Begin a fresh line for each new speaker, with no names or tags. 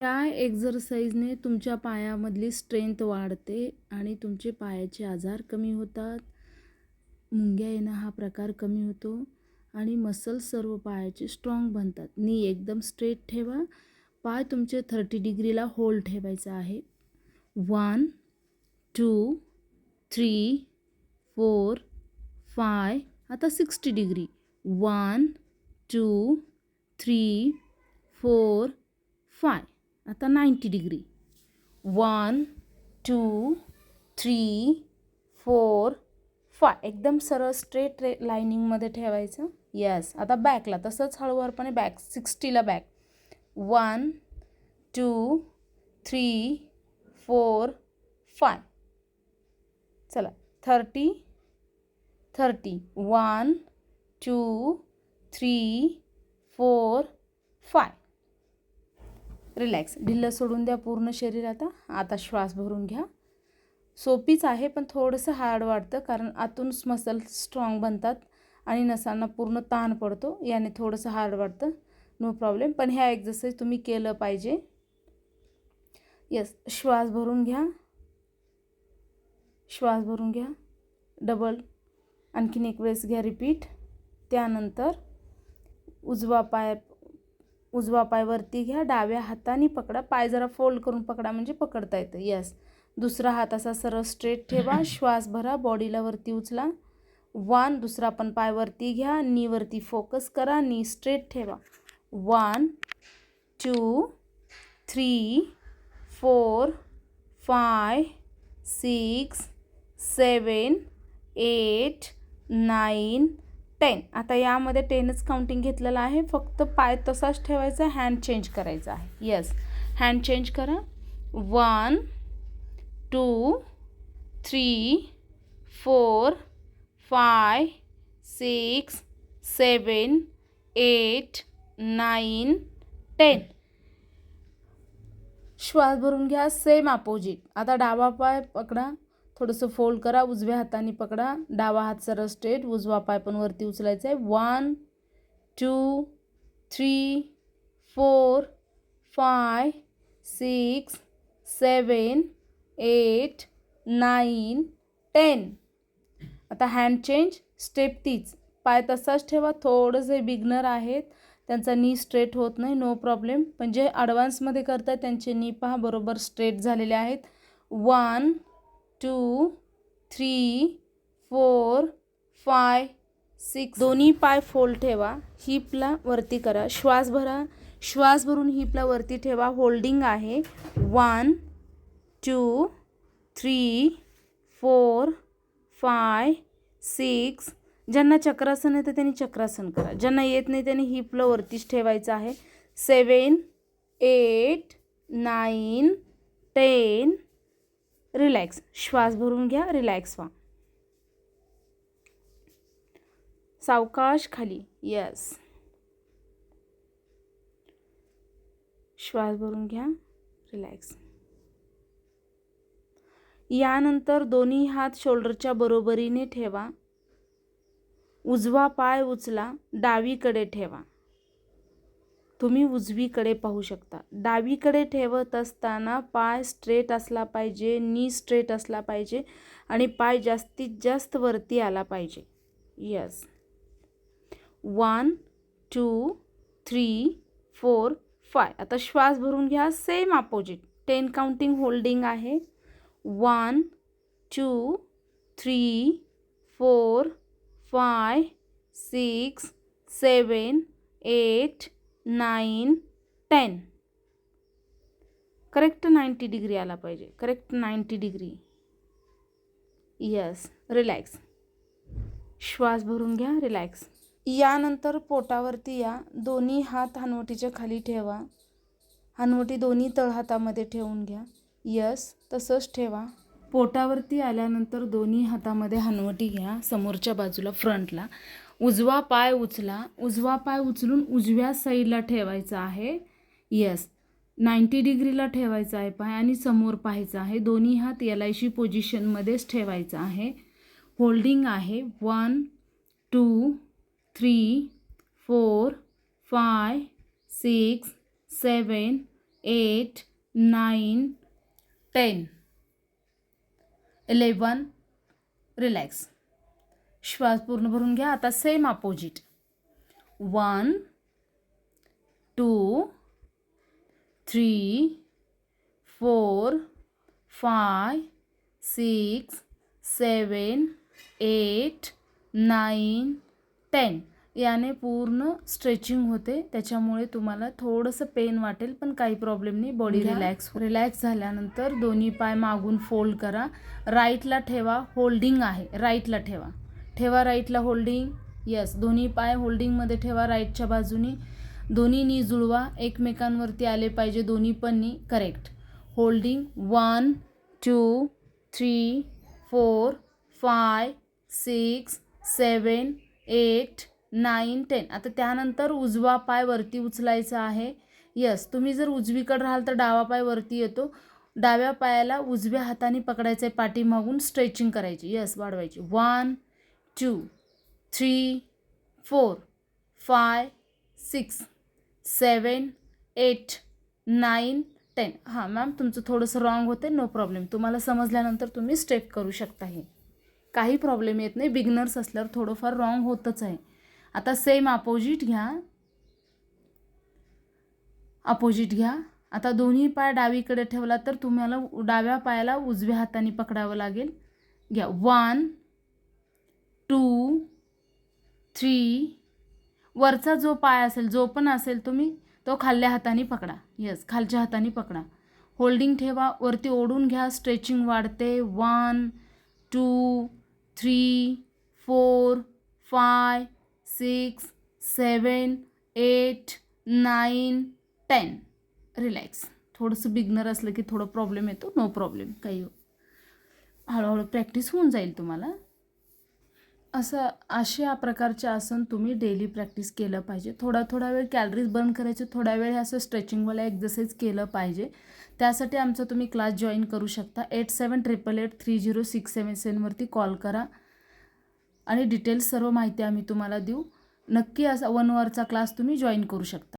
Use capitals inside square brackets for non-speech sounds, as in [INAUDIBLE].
त्या एक्झरसाईजने तुमच्या पायामधली स्ट्रेंथ वाढते आणि तुमचे पायाचे आजार कमी होतात? मुंग्या येणं हा प्रकार कमी होतो आणि मसल्स सर्व पायाचे स्ट्रॉंग बनतात. नी एकदम स्ट्रेट ठेवा. पाय तुमचे थर्टी डिग्रीला होल्ड ठेवायचा आहे one two three four five आता sixty degree one two three four five आता ninety degree. One two three four five. एकदम सरळ स्ट्रेट रे लाईनिंगमध्ये ठेवायचं. यस आता बॅकला तसंच हळूहळपणे back सिक्स्टीला back one two three four five. चला. Thirty thirty. One two three four five. Relax ढिल्लं सोडून द्या पूर्ण शरीर आता. आता श्वास भरून घ्या. सोपीच आहे पण थोडंसं हार्ड वाटतं कारण आतून मसल स्ट्रॉंग बनतात आणि नसांना पूर्ण ताण पडतो. याने थोडंसं हार्ड वाटतं. नो प्रॉब्लेम पण ह्या एक्झरसाईज तुम्ही केलं पाहिजे. यस श्वास भरून घ्या. श्वास भरून घ्या. डबल आणखीन एक वेळेस घ्या रिपीट त्यानंतर उजवा पाय उजवा पाय वरती घ्या डाव्या हाताने पकडा पाय जरा फोल्ड करून पकडा म्हणजे पकडता येतं. यस दुसरा हात असा सरळ स्ट्रेट ठेवा [CLEARS THROAT] श्वास भरा बॉडीला वरती उचला. वन दुसरा पण पाय वरती घ्या नी वरती फोकस करा नी स्ट्रेट ठेवा. One two three four five six seven eight nine ten. आता यामध्ये टेनच काउंटिंग घेतलेलं आहे. फक्त पाय तसाच ठेवायचा हँड चेंज करायचा आहे. येस हँड चेंज करा. One two three four five six seven eight nine ten श्वास भरून घ्या. सेम अपोजिट आता डावा पाय पकडा. थोडंसं फोल्ड करा उजव्या हाताने पकडा. डावा हात सरळ स्ट्रेट उजवा पाय पण वरती उचलायचा आहे one two three four five six seven eight nine ten आता हँड चेंज स्टेप तीच. पाय तसाच ठेवा थोडंसं बिगनर आहेत. त्यांचा नी स्ट्रेट होत नाही नो प्रॉब्लेम पण जे ॲडव्हान्समध्ये करतात त्यांचे नी पहा बरोबर स्ट्रेट झालेले आहेत. One two three four five six. दोन्ही पाय फोल्ड ठेवा. हिपला वरती करा. श्वास भरा. श्वास भरून हिपला वरती ठेवा. होल्डिंग आहे. One two three four five six. ज्यांना चक्रासन येतं त्यांनी चक्रासन करा. ज्यांना येत नाही त्यांनी हिपला वरतीच ठेवायचं आहे. Seven eight nine ten relax. श्वास भरून घ्या रिलॅक्स व्हा. सावकाश खाली. यस श्वास भरून घ्या रिलॅक्स. यानंतर दोन्ही हात शोल्डरच्या बरोबरीने ठेवा. उजवा पाय उचला डावीकडे ठेवा. तुम्ही उजवीकडे पाहू शकता. डावीकडे ठेवत असताना पाय स्ट्रेट असला पाहिजे नी स्ट्रेट असला पाहिजे आणि पाय जास्तीत जास्त वरती आला पाहिजे. Yes one two three four five आता श्वास भरून घ्या. Same opposite ten counting holding आहे. One two three four five six seven eight nine ten. Correct ninety degree आला पाहिजे. Correct ninety degree yes relax श्वास भरून घ्या रिलॅक्स यानंतर पोटावरती या. दोन्ही हात हनवटीच्या खाली ठेवा. हनवटी दोन्ही तळहातामध्ये ठेवून घ्या. यस तसंच ठेवा. पोटावरती आल्यानंतर दोन्ही हातामध्ये हनवटी घ्या. समोरच्या बाजूला फ्रंटला उजवा पाय उचला उजवा पाय उचलून उजव्या साईडला ठेवायचा आहे. यस नाईंटी डिग्रीला ठेवायचा आहे पाय आणि समोर पाहायचा आहे. दोन्ही हात एल आय सी पोझिशनमध्येच ठेवायचा आहे. होल्डिंग आहे. One two three four five six seven eight nine ten eleven relax श्वास पूर्ण भरून घ्या. आता same opposite one two three four five six seven eight nine ten याने पूर्ण स्ट्रेचिंग होते. त्याच्यामुळे तुम्हाला थोडंसं पेन वाटेल पण काही प्रॉब्लेम नाही. बॉडी रिलॅक्स रिलॅक्स झाल्यानंतर दोन्ही पाय मागून फोल्ड करा. राईटला ठेवा. होल्डिंग आहे. राईटला ठेवा. ठेवा राईटला होल्डिंग यस दोन्ही पाय होल्डिंगमध्ये ठेवा राईटच्या बाजूनी. दोन्ही नी जुळवा एकमेकांवरती आले पाहिजे दोन्ही पण knee correct holding one two three four five six seven eight nine ten आता त्यानंतर उजवा पाय वरती उचलायचा आहे. यस तुम्ही जर उजवीकडे राहाल तर डावा पाय वरती येतो. डाव्या पायाला उजव्या हाताने पकडायचं आहे पाठीमागून स्ट्रेचिंग करायची. यस वाढवायची. One two three four five six seven eight nine ten. हां मॅम तुमचं थोडंसं रॉंग होते नो प्रॉब्लेम. तुम्हाला समजल्यानंतर तुम्ही स्टेप करू शकता हे. काही प्रॉब्लेम येत नाही. बिगनर्स असल्यावर थोडंफार रॉंग होतच आहे. आता सेम अपोजिट घ्या. अपोजिट घ्या. आता दोन्ही पाय डावीकडे ठेवला तर तुम्हाला डाव्या पायाला उजव्या हाताने पकडावं लागेल. घ्या. वन टू थ्री वरचा जो पाय असेल जो पण असेल तुम्ही तो खाल्ल्या हाताने पकडा. येस खालच्या हाताने पकडा. होल्डिंग ठेवा वरती ओढून घ्या स्ट्रेचिंग वाढते. One two three four five six seven eight nine ten relax थोडंसं बिगनर असलं की थोडं प्रॉब्लेम येतो. नो प्रॉब्लेम काही हळूहळू प्रॅक्टिस होऊन जाईल तुम्हाला. असं अशा प्रकारचे आसन तुम्ही डेली प्रॅक्टिस केलं पाहिजे. थोडा थोडा वेळ कॅलरीज बर्न करायचे थोडा वेळ हे असं स्ट्रेचिंगवाला एक्झरसाईज केलं पाहिजे. त्यासाठी आमचा तुम्ही क्लास जॉईन करू शकता. Eight seven triple eight three zero six seven सेवनवरती call करा. आणि डिटेल्स सर्व माहिती आम्ही तुम्हाला देऊ. नक्की असा वन आवरचा क्लास तुम्ही जॉईन करू शकता.